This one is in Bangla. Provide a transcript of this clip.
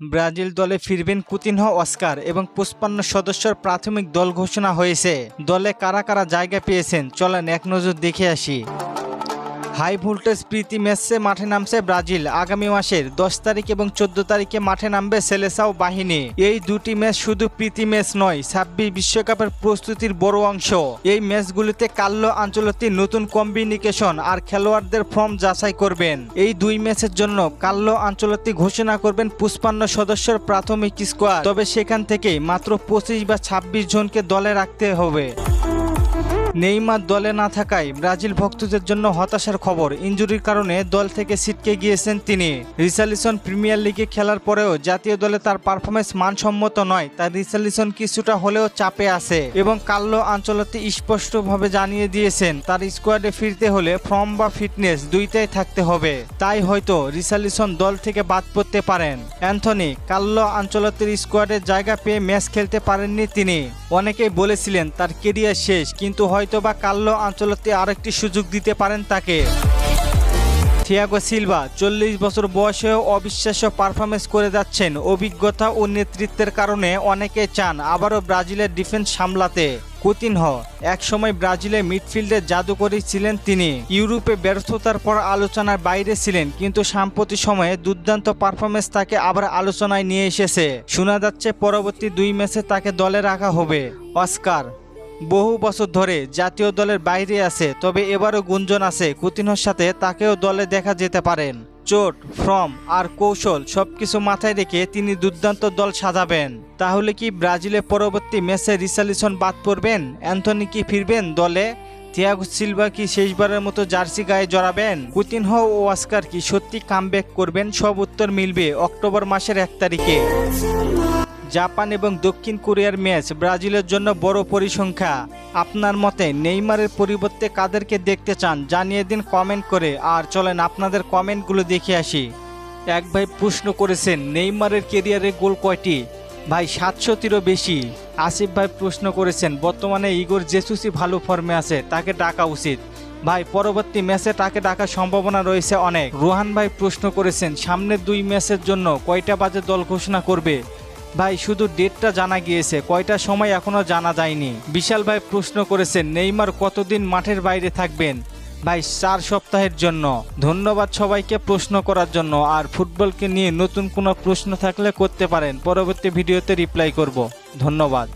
ব্রাজিল দলে ফিরবেন কুতিনহ অস্কার এবং পুষ্পান্ন সদস্যর প্রাথমিক দল ঘোষণা হয়েছে। দলে কারা কারা জায়গা পেয়েছেন, চলেন এক নজর দেখে আসি। হাই ভোল্টেজ প্রীতি ম্যাচে মাঠে নামছে ব্রাজিল। আগামী মাসের দশ তারিখ এবং চোদ্দ তারিখে মাঠে নামবে সেলেসাও বাহিনী। এই দুটি ম্যাচ শুধু প্রীতি ম্যাচ নয়, ছাব্বিশ বিশ্বকাপের প্রস্তুতির বড় অংশ। এই ম্যাচগুলিতে কাল্লো আঞ্চলতি নতুন কম্বিনিকেশন আর খেলোয়াড়দের ফর্ম যাচাই করবেন। এই দুই ম্যাচের জন্য কাল্লো আঞ্চলতি ঘোষণা করবেন পুষ্পান্ন সদস্যের প্রাথমিক স্কোয়াড। তবে সেখান থেকে মাত্র পঁচিশ বা ছাব্বিশ জনকে দলে রাখতে হবে। নেইমার দলে না থাকায় ব্রাজিল ভক্তদের জন্য হতাশার খবর। ইঞ্জুরির কারণে দল থেকে ছিটকে গিয়েছেন তিনি। রিসালিসন প্রিমিয়ার লিগে খেলার পরেও জাতীয় দলে তার পারফরমেন্স মানসম্মত নয় তার রিসালিসন কিছুটা হলেও চাপে আছে এবং কাল্লো আঞ্চলতে স্পষ্টভাবে জানিয়ে দিয়েছেন, তার স্কোয়াডে ফিরতে হলে ফর্ম বা ফিটনেস দুইটাই থাকতে হবে। তাই হয়তো রিসালিসন দল থেকে বাদ পড়তে পারেন। অ্যান্থনি কাল্লো আঞ্চলতের স্কোয়াডে জায়গা পেয়ে ম্যাচ খেলতে পারেননি তিনি। অনেকেই বলেছিলেন, তার কেরিয়ার শেষ, কিন্তু হয়তোবা কাল্লো আঞ্চলতে আরেকটি সুযোগ দিতে পারেন তাকে। থিয়াগো সিলভা, চল্লিশ বছর বয়সেও অবিশ্বাস্য পারফরমেন্স করে যাচ্ছেন। অভিজ্ঞতা ও নেতৃত্বের কারণে অনেকে চান আবারও ব্রাজিলের ডিফেন্স সামলাতে। কুতিনহ, একসময় ব্রাজিলের মিডফিল্ডে জাদুকরী ছিলেন তিনি। ইউরোপে ব্যর্থতার পর আলোচনার বাইরে ছিলেন, কিন্তু সাম্প্রতি সময়ে দুর্দান্ত পারফরমেন্স তাকে আবার আলোচনায় নিয়ে এসেছে। শোনা যাচ্ছে পরবর্তী দুই ম্যাচে তাকে দলে রাখা হবে। অস্কার বহু বছর ধরে জাতীয় দলের বাইরে আছে, তবে এবারও গুঞ্জন আছে, কুতিনহর সাথে তাকেও দলে দেখা যেতে পারেন। চোট, ফর্ম আর কৌশল সবকিছু মাথায় রেখে তিনি দুর্দান্ত দল সাজাবেন। তাহলে কি ব্রাজিলের পরবর্তী ম্যাচে রিসালিসন বাদ পড়বেন? অ্যান্থনি কি ফিরবেন দলে? থিয়াগো সিলভা কি শেষবারের মতো জার্সি গায়ে জড়াবেন? কুতিনহ ও অস্কার কি সত্যি কামব্যাক করবেন? সব উত্তর মিলবে অক্টোবর মাসের এক তারিখে। জাপান এবং দক্ষিণ কোরিয়ার ম্যাচ ব্রাজিলের জন্য বড় পরিসংখ্যা। আপনার মতে নেইমারের পরিবর্তে কাদেরকে দেখতে চান? জানিয়ে দিন কমেন্ট করে। আর চলেন আপনাদের কমেন্টগুলো দেখে আসি। এক ভাই প্রশ্ন করেছেন, নেইমারের কেরিয়ারে গোল কয়টি? ভাই, সাতশোটিরও বেশি। আসিফ ভাই প্রশ্ন করেছেন, বর্তমানে ইগোর জেসুসি ভালো ফর্মে আছে, তাকে ডাকা উচিত। ভাই, পরবর্তী ম্যাচে তাকে ডাকার সম্ভাবনা রয়েছে অনেক। রোহান ভাই প্রশ্ন করেছেন, সামনের দুই ম্যাচের জন্য কয়টা বাজে দল ঘোষণা করবে? ভাই, শুধু ডেটটা জানা গিয়েছে, কয়টা সময় এখনও জানা যায়নি। বিশাল ভাই প্রশ্ন করেছেন, নেইমার কতদিন মাঠের বাইরে থাকবেন? ভাই, চার সপ্তাহের জন্য। ধন্যবাদ সবাইকে প্রশ্ন করার জন্য, আর ফুটবলকে নিয়ে নতুন কোনো প্রশ্ন থাকলে করতে পারেন। পরবর্তী ভিডিওতে রিপ্লাই করব। ধন্যবাদ।